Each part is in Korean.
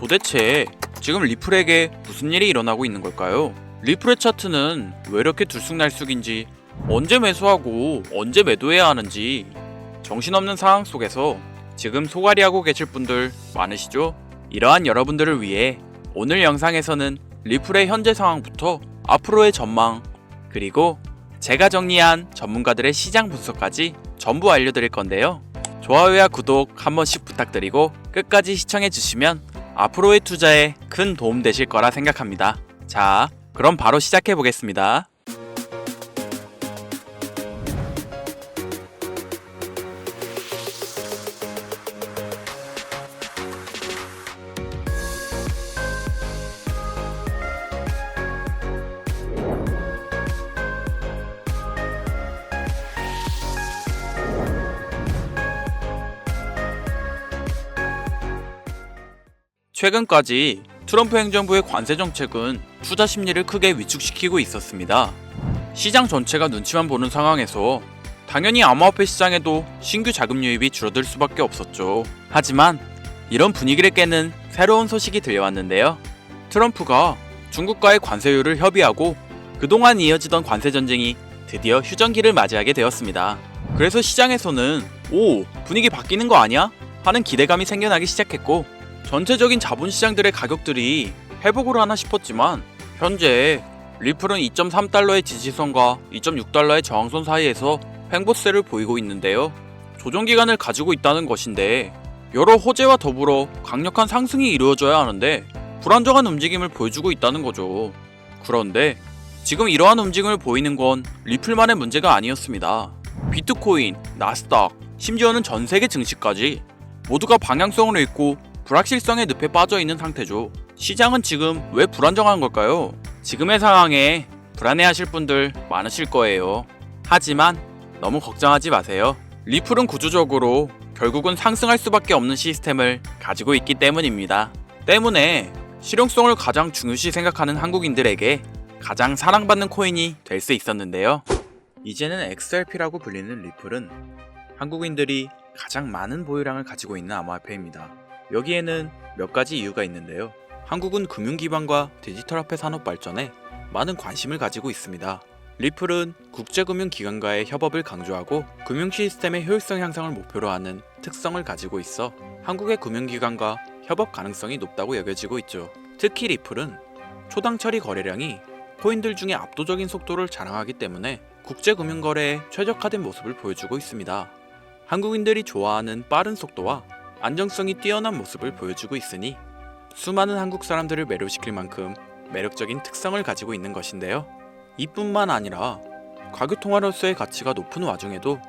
도대체 지금 리플에게 무슨 일이 일어나고 있는 걸까요? 리플의 차트는 왜 이렇게 들쑥날쑥인지 언제 매수하고 언제 매도해야 하는지 정신없는 상황 속에서 지금 소갈이하고 계실 분들 많으시죠? 이러한 여러분들을 위해 오늘 영상에서는 리플의 현재 상황부터 앞으로의 전망 그리고 제가 정리한 전문가들의 시장 분석까지 전부 알려드릴 건데요. 좋아요와 구독 한 번씩 부탁드리고 끝까지 시청해 주시면 앞으로의 투자에 큰 도움 되실 거라 생각합니다. 자, 그럼 바로 시작해 보겠습니다. 최근까지 트럼프 행정부의 관세 정책은 투자 심리를 크게 위축시키고 있었습니다. 시장 전체가 눈치만 보는 상황에서 당연히 암호화폐 시장에도 신규 자금 유입이 줄어들 수밖에 없었죠. 하지만 이런 분위기를 깨는 새로운 소식이 들려왔는데요. 트럼프가 중국과의 관세율을 협의하고 그동안 이어지던 관세 전쟁이 드디어 휴전기를 맞이하게 되었습니다. 그래서 시장에서는 오, 분위기 바뀌는 거 아니야? 하는 기대감이 생겨나기 시작했고 전체적인 자본시장들의 가격들이 회복을 하나 싶었지만 현재 리플은 2.3달러의 지지선과 2.6달러의 저항선 사이에서 횡보세를 보이고 있는데요. 조정 기간을 가지고 있다는 것인데 여러 호재와 더불어 강력한 상승이 이루어져야 하는데 불안정한 움직임을 보여주고 있다는 거죠. 그런데 지금 이러한 움직임을 보이는 건 리플만의 문제가 아니었습니다. 비트코인, 나스닥, 심지어는 전 세계 증시까지 모두가 방향성을 잃고 불확실성의 늪에 빠져 있는 상태죠. 시장은 지금 왜 불안정한 걸까요? 지금의 상황에 불안해하실 분들 많으실 거예요. 하지만 너무 걱정하지 마세요. 리플은 구조적으로 결국은 상승할 수밖에 없는 시스템을 가지고 있기 때문입니다. 때문에 실용성을 가장 중요시 생각하는 한국인들에게 가장 사랑받는 코인이 될 수 있었는데요. 이제는 XRP라고 불리는 리플은 한국인들이 가장 많은 보유량을 가지고 있는 암호화폐입니다. 여기에는 몇 가지 이유가 있는데요. 한국은 금융 기반과 디지털 화폐 산업 발전에 많은 관심을 가지고 있습니다. 리플은 국제금융기관과의 협업을 강조하고 금융 시스템의 효율성 향상을 목표로 하는 특성을 가지고 있어 한국의 금융기관과 협업 가능성이 높다고 여겨지고 있죠. 특히 리플은 초당 처리 거래량이 코인들 중에 압도적인 속도를 자랑하기 때문에 국제금융거래에 최적화된 모습을 보여주고 있습니다. 한국인들이 좋아하는 빠른 속도와 안정성이 뛰어난 모습을 보여주고 있으니 수많은 한국 사람들을 매료시킬 만큼 매력적인 특성을 가지고 있는 것인데요. 이뿐만 아니라 가격 통화로서의 가치가 높은 와중에도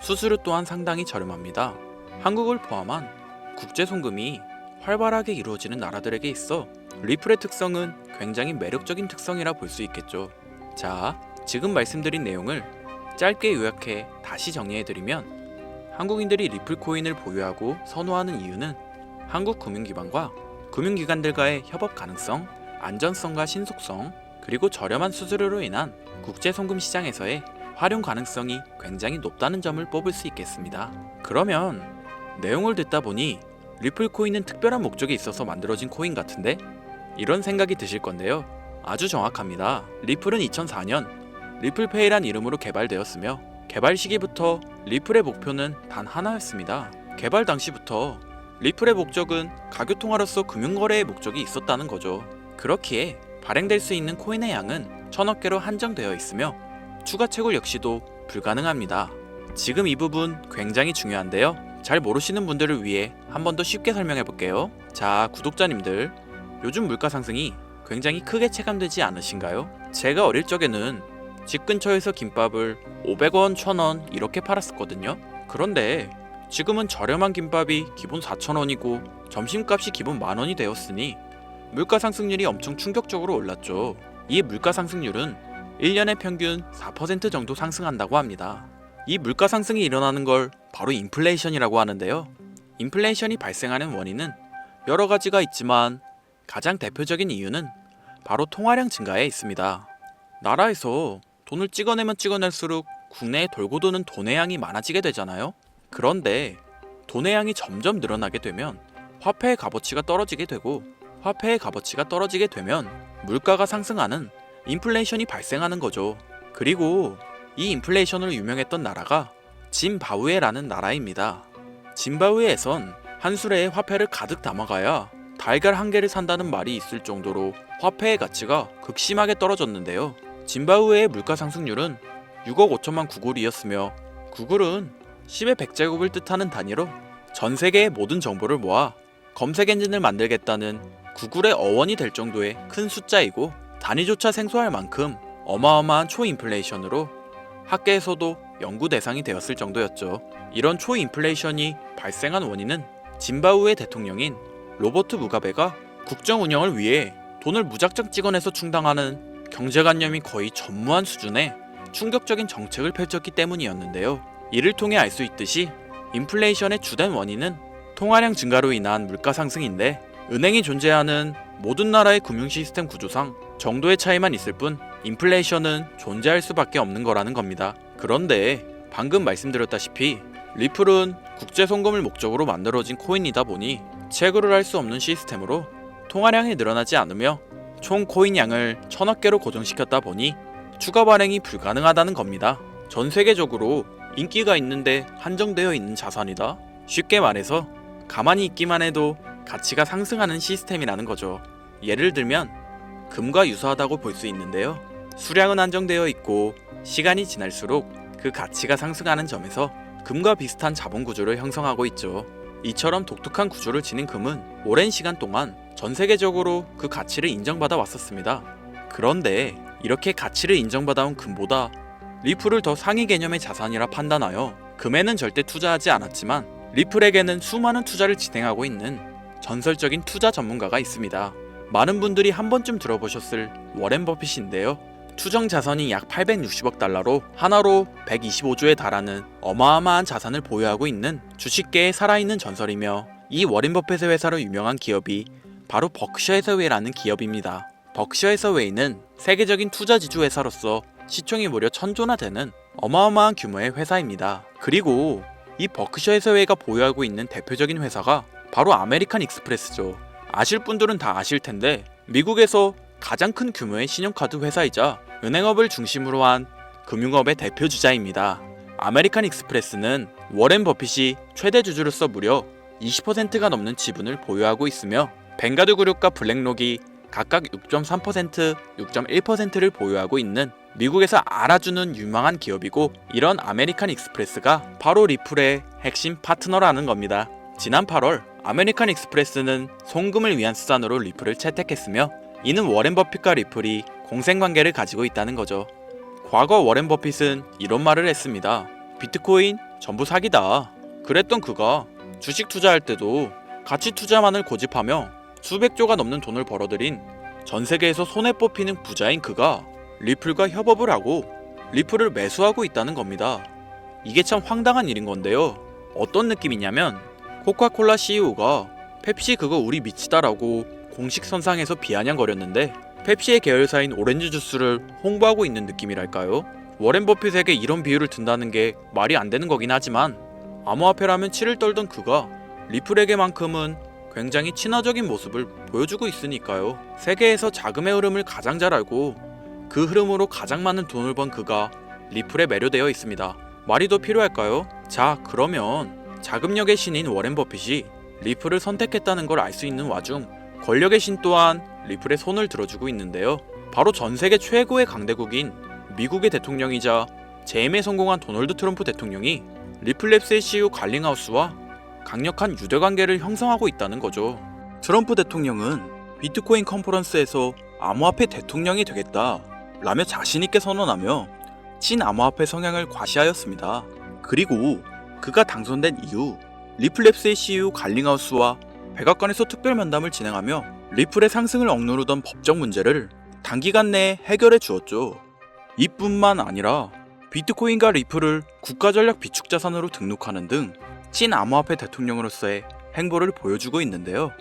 수수료 또한 상당히 저렴합니다. 한국을 포함한 국제 송금이 활발하게 이루어지는 나라들에게 있어 리플의 특성은 굉장히 매력적인 특성이라 볼 수 있겠죠. 자, 지금 말씀드린 내용을 짧게 요약해 다시 정리해드리면 한국인들이 리플 코인을 보유하고 선호하는 이유는 한국 금융기관과 금융기관들과의 협업 가능성, 안전성과 신속성, 그리고 저렴한 수수료로 인한 국제 송금 시장에서의 활용 가능성이 굉장히 높다는 점을 뽑을 수 있겠습니다. 그러면 내용을 듣다 보니 리플 코인은 특별한 목적이 있어서 만들어진 코인 같은데? 이런 생각이 드실 건데요. 아주 정확합니다. 리플은 2004년 리플페이란 이름으로 개발되었으며 개발 시기부터 리플의 목표는 단 하나였습니다. 개발 당시부터 리플의 목적은 가격 통화로서 금융거래의 목적이 있었다는 거죠. 그렇기에 발행될 수 있는 코인의 양은 천억 개로 한정되어 있으며 추가 채굴 역시도 불가능합니다. 지금 이 부분 굉장히 중요한데요. 잘 모르시는 분들을 위해 한 번 더 쉽게 설명해 볼게요. 자, 구독자님들. 요즘 물가 상승이 굉장히 크게 체감되지 않으신가요? 제가 어릴 적에는 집 근처에서 김밥을 500원, 1000원 이렇게 팔았었거든요. 그런데 지금은 저렴한 김밥이 기본 4,000원이고 점심값이 기본 만원이 되었으니 물가 상승률이 엄청 충격적으로 올랐죠. 이 물가 상승률은 1년에 평균 4% 정도 상승한다고 합니다. 이 물가 상승이 일어나는 걸 바로 인플레이션이라고 하는데요. 인플레이션이 발생하는 원인은 여러 가지가 있지만 가장 대표적인 이유는 바로 통화량 증가에 있습니다. 나라에서 돈을 찍어내면 찍어낼수록 국내에 돌고 도는 돈의 양이 많아지게 되잖아요. 그런데 돈의 양이 점점 늘어나게 되면 화폐의 값어치가 떨어지게 되고 화폐의 값어치가 떨어지게 되면 물가가 상승하는 인플레이션이 발생하는 거죠. 그리고 이 인플레이션으로 유명했던 나라가 짐바브웨라는 나라입니다. 짐바브웨에선 한 수레에 화폐를 가득 담아가야 달걀 한 개를 산다는 말이 있을 정도로 화폐의 가치가 극심하게 떨어졌는데요. 짐바브웨의 물가 상승률은 6억 5천만 구글이었으며 구글은 10의 100제곱을 뜻하는 단위로 전 세계의 모든 정보를 모아 검색 엔진을 만들겠다는 구글의 어원이 될 정도의 큰 숫자이고 단위조차 생소할 만큼 어마어마한 초인플레이션으로 학계에서도 연구 대상이 되었을 정도였죠. 이런 초인플레이션이 발생한 원인은 짐바브웨 대통령인 로버트 무가베가 국정 운영을 위해 돈을 무작정 찍어내서 충당하는 경제관념이 거의 전무한 수준의 충격적인 정책을 펼쳤기 때문이었는데요. 이를 통해 알 수 있듯이 인플레이션의 주된 원인은 통화량 증가로 인한 물가 상승인데 은행이 존재하는 모든 나라의 금융 시스템 구조상 정도의 차이만 있을 뿐 인플레이션은 존재할 수밖에 없는 거라는 겁니다. 그런데 방금 말씀드렸다시피 리플은 국제 송금을 목적으로 만들어진 코인이다 보니 채굴을 할수 없는 시스템으로 통화량이 늘어나지 않으며 총 코인 양을 천억 개로 고정시켰다 보니 추가 발행이 불가능하다는 겁니다. 전 세계적으로 인기가 있는데 한정되어 있는 자산이다. 쉽게 말해서 가만히 있기만 해도 가치가 상승하는 시스템이라는 거죠. 예를 들면 금과 유사하다고 볼 수 있는데요. 수량은 한정되어 있고 시간이 지날수록 그 가치가 상승하는 점에서 금과 비슷한 자본 구조를 형성하고 있죠. 이처럼 독특한 구조를 지닌 금은 오랜 시간 동안 전 세계적으로 그 가치를 인정받아 왔었습니다. 그런데 이렇게 가치를 인정받아온 금보다 리플을 더 상위 개념의 자산이라 판단하여 금에는 절대 투자하지 않았지만 리플에게는 수많은 투자를 진행하고 있는 전설적인 투자 전문가가 있습니다. 많은 분들이 한 번쯤 들어보셨을 워렌 버핏인데요. 추정 자산이 약 860억 달러로 하나로 125조에 달하는 어마어마한 자산을 보유하고 있는 주식계의 살아있는 전설이며 이 워렌 버핏의 회사로 유명한 기업이 바로 벅셔 해서웨이라는 기업입니다. 벅셔 해서웨이는 세계적인 투자 지주 회사로서 시총이 무려 천조나 되는 어마어마한 규모의 회사입니다. 그리고 이 버크셔 해서웨이가 보유하고 있는 대표적인 회사가 바로 아메리칸 익스프레스죠. 아실 분들은 다 아실 텐데 미국에서 가장 큰 규모의 신용카드 회사이자 은행업을 중심으로 한 금융업의 대표 주자입니다. 아메리칸 익스프레스는 워렌 버핏이 최대 주주로서 무려 20%가 넘는 지분을 보유하고 있으며 벵가드 그룹과 블랙록이 각각 6.3%, 6.1%를 보유하고 있는 미국에서 알아주는 유망한 기업이고 이런 아메리칸 익스프레스가 바로 리플의 핵심 파트너라는 겁니다. 지난 8월 아메리칸 익스프레스는 송금을 위한 수단으로 리플을 채택했으며 이는 워렌 버핏과 리플이 공생관계를 가지고 있다는 거죠. 과거 워렌 버핏은 이런 말을 했습니다. 비트코인 전부 사기다. 그랬던 그가 주식 투자할 때도 가치 투자만을 고집하며 수백조가 넘는 돈을 벌어들인 전 세계에서 손에 뽑히는 부자인 그가 리플과 협업을 하고 리플을 매수하고 있다는 겁니다. 이게 참 황당한 일인 건데요. 어떤 느낌이냐면 코카콜라 CEO가 펩시 그거 우리 미치다라고 공식 선상에서 비아냥거렸는데 펩시의 계열사인 오렌지 주스를 홍보하고 있는 느낌이랄까요? 워렌 버핏에게 이런 비유를 든다는 게 말이 안 되는 거긴 하지만 암호화폐라면 치를 떨던 그가 리플에게만큼은 굉장히 친화적인 모습을 보여주고 있으니까요. 세계에서 자금의 흐름을 가장 잘 알고 그 흐름으로 가장 많은 돈을 번 그가 리플에 매료되어 있습니다. 말이 더 필요할까요? 자, 그러면 자금력의 신인 워렌 버핏이 리플을 선택했다는 걸 알 수 있는 와중 권력의 신 또한 리플에 손을 들어주고 있는데요. 바로 전 세계 최고의 강대국인 미국의 대통령이자 재임에 성공한 도널드 트럼프 대통령이 리플랩스의 CEO 갈링하우스와 강력한 유대 관계를 형성하고 있다는 거죠. 트럼프 대통령은 비트코인 컨퍼런스에서 암호화폐 대통령이 되겠다 라며 자신있게 선언하며 친암호화폐 성향을 과시하였습니다. 그리고 그가 당선된 이후 리플랩스의 CEO 갈링하우스와 백악관에서 특별 면담을 진행하며 리플의 상승을 억누르던 법적 문제를 단기간 내에 해결해 주었죠. 이뿐만 아니라 비트코인과 리플을 국가전략 비축자산으로 등록하는 등 친암호화폐 대통령으로서의 행보를 보여주고 있는데요.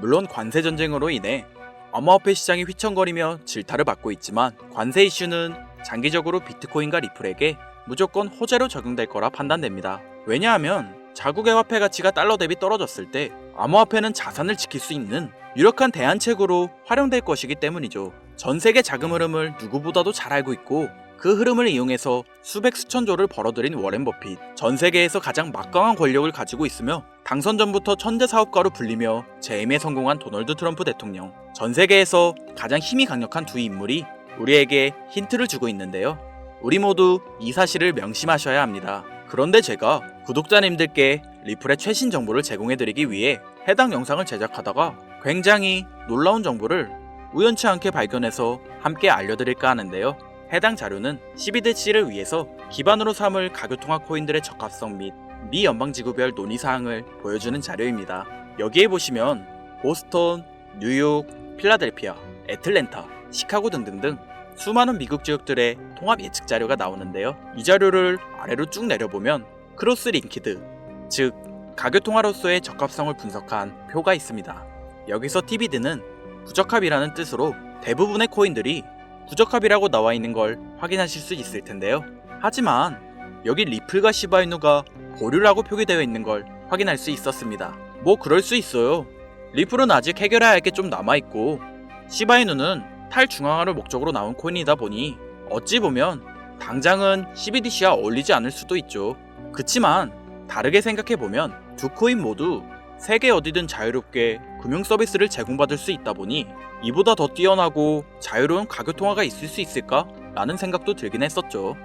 물론 관세 전쟁으로 인해 암호화폐 시장이 휘청거리며 질타를 받고 있지만 관세 이슈는 장기적으로 비트코인과 리플에게 무조건 호재로 적용될 거라 판단됩니다. 왜냐하면 자국의 화폐 가치가 달러 대비 떨어졌을 때 암호화폐는 자산을 지킬 수 있는 유력한 대안책으로 활용될 것이기 때문이죠. 전 세계 자금 흐름을 누구보다도 잘 알고 있고 그 흐름을 이용해서 수백 수천 조를 벌어들인 워렌 버핏. 전 세계에서 가장 막강한 권력을 가지고 있으며 당선 전부터 천재 사업가로 불리며 재임에 성공한 도널드 트럼프 대통령. 전 세계에서 가장 힘이 강력한 두 인물이 우리에게 힌트를 주고 있는데요. 우리 모두 이 사실을 명심하셔야 합니다. 그런데 제가 구독자님들께 리플의 최신 정보를 제공해드리기 위해 해당 영상을 제작하다가 굉장히 놀라운 정보를 우연치 않게 발견해서 함께 알려드릴까 하는데요. 해당 자료는 12대치를 위해서 기반으로 삼을 가교통화 코인들의 적합성 및 미 연방지구별 논의사항을 보여주는 자료입니다. 여기에 보시면 보스턴, 뉴욕, 필라델피아, 애틀랜타, 시카고 등등등 수많은 미국 지역들의 통합 예측 자료가 나오는데요. 이 자료를 아래로 쭉 내려보면 크로스 링키드, 즉 가교통화로서의 적합성을 분석한 표가 있습니다. 여기서 TBD는 부적합이라는 뜻으로 대부분의 코인들이 부적합이라고 나와 있는 걸 확인하실 수 있을 텐데요. 하지만 여기 리플과 시바이누가 보류라고 표기되어 있는 걸 확인할 수 있었습니다. 뭐 그럴 수 있어요. 리플은 아직 해결해야 할 게 좀 남아있고 시바이누는 탈중앙화를 목적으로 나온 코인이다 보니 어찌 보면 당장은 CBDC와 어울리지 않을 수도 있죠. 그치만 다르게 생각해보면 두 코인 모두 세계 어디든 자유롭게 금융 서비스를 제공받을 수 있다 보니 이보다 더 뛰어나고 자유로운 가교 통화가 있을 수 있을까? 라는 생각도 들긴 했었죠.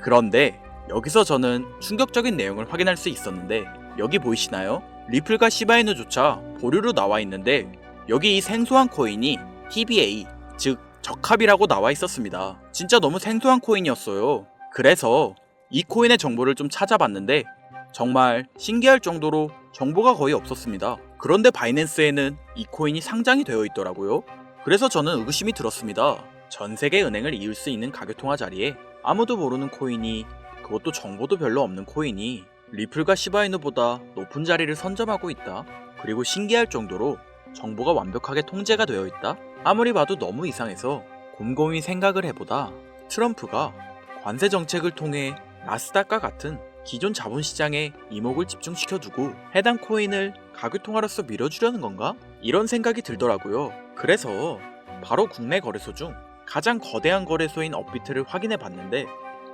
그런데 여기서 저는 충격적인 내용을 확인할 수 있었는데 여기 보이시나요? 리플과 시바이누조차 보류로 나와 있는데 여기 이 생소한 코인이 TBA 즉 적합이라고 나와 있었습니다. 진짜 너무 생소한 코인이었어요. 그래서 이 코인의 정보를 좀 찾아봤는데 정말 신기할 정도로 정보가 거의 없었습니다. 그런데 바이낸스에는 이 코인이 상장이 되어 있더라고요. 그래서 저는 의구심이 들었습니다. 전 세계 은행을 이을 수 있는 가교통화 자리에 아무도 모르는 코인이 그것도 정보도 별로 없는 코인이 리플과 시바이누보다 높은 자리를 선점하고 있다. 그리고 신기할 정도로 정보가 완벽하게 통제가 되어 있다. 아무리 봐도 너무 이상해서 곰곰이 생각을 해보다 트럼프가 관세 정책을 통해 나스닥과 같은 기존 자본시장에 이목을 집중시켜 두고 해당 코인을 가교통화로서 밀어주려는 건가? 이런 생각이 들더라고요. 그래서 바로 국내 거래소 중 가장 거대한 거래소인 업비트를 확인해 봤는데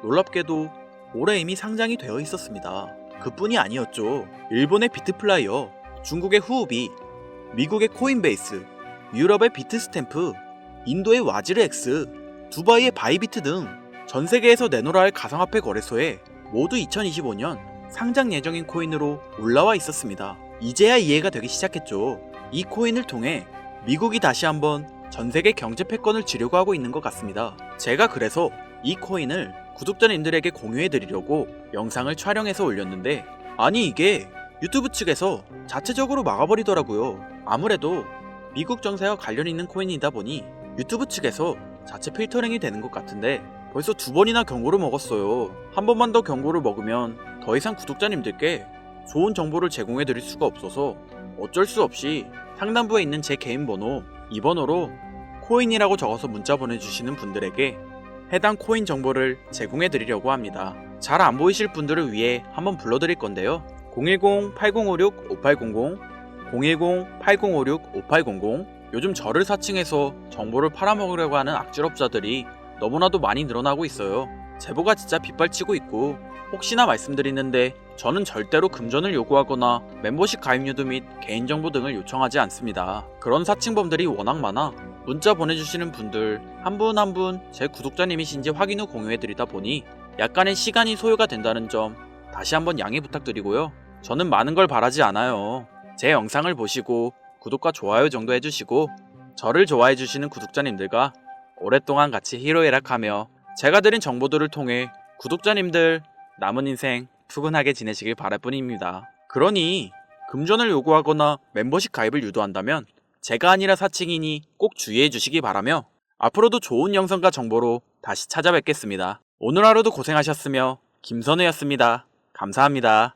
놀랍게도 올해 이미 상장이 되어 있었습니다. 그뿐이 아니었죠. 일본의 비트플라이어, 중국의 후우비, 미국의 코인베이스, 유럽의 비트스탬프, 인도의 와즈르엑스, 두바이의 바이비트 등 전 세계에서 내놓으라 할 가상화폐 거래소에 모두 2025년 상장 예정인 코인으로 올라와 있었습니다. 이제야 이해가 되기 시작했죠. 이 코인을 통해 미국이 다시 한번 전 세계 경제 패권을 지려고 하고 있는 것 같습니다. 제가 그래서 이 코인을 구독자님들에게 공유해 드리려고 영상을 촬영해서 올렸는데 아니 이게 유튜브 측에서 자체적으로 막아버리더라고요. 아무래도 미국 정세와 관련 있는 코인이다 보니 유튜브 측에서 자체 필터링이 되는 것 같은데 벌써 두 번이나 경고를 먹었어요. 한 번만 더 경고를 먹으면 더 이상 구독자님들께 좋은 정보를 제공해 드릴 수가 없어서 어쩔 수 없이 상단부에 있는 제 개인 번호 이 번호로 코인이라고 적어서 문자 보내주시는 분들에게 해당 코인 정보를 제공해 드리려고 합니다. 잘 안 보이실 분들을 위해 한번 불러드릴 건데요. 010-8056-5800, 010-8056-5800 요즘 저를 사칭해서 정보를 팔아먹으려고 하는 악질업자들이 너무나도 많이 늘어나고 있어요. 제보가 진짜 빗발치고 있고 혹시나 말씀드리는데 저는 절대로 금전을 요구하거나 멤버십 가입 유도 및 개인정보 등을 요청하지 않습니다. 그런 사칭범들이 워낙 많아 문자 보내주시는 분들 한 분 한 분 제 구독자님이신지 확인 후 공유해드리다 보니 약간의 시간이 소요가 된다는 점 다시 한번 양해 부탁드리고요. 저는 많은 걸 바라지 않아요. 제 영상을 보시고 구독과 좋아요 정도 해주시고 저를 좋아해주시는 구독자님들과 오랫동안 같이 히로에락하며 제가 드린 정보들을 통해 구독자님들 남은 인생 푸근하게 지내시길 바랄 뿐입니다. 그러니 금전을 요구하거나 멤버십 가입을 유도한다면 제가 아니라 사칭이니 꼭 주의해 주시기 바라며 앞으로도 좋은 영상과 정보로 다시 찾아뵙겠습니다. 오늘 하루도 고생하셨으며 김선우였습니다. 감사합니다.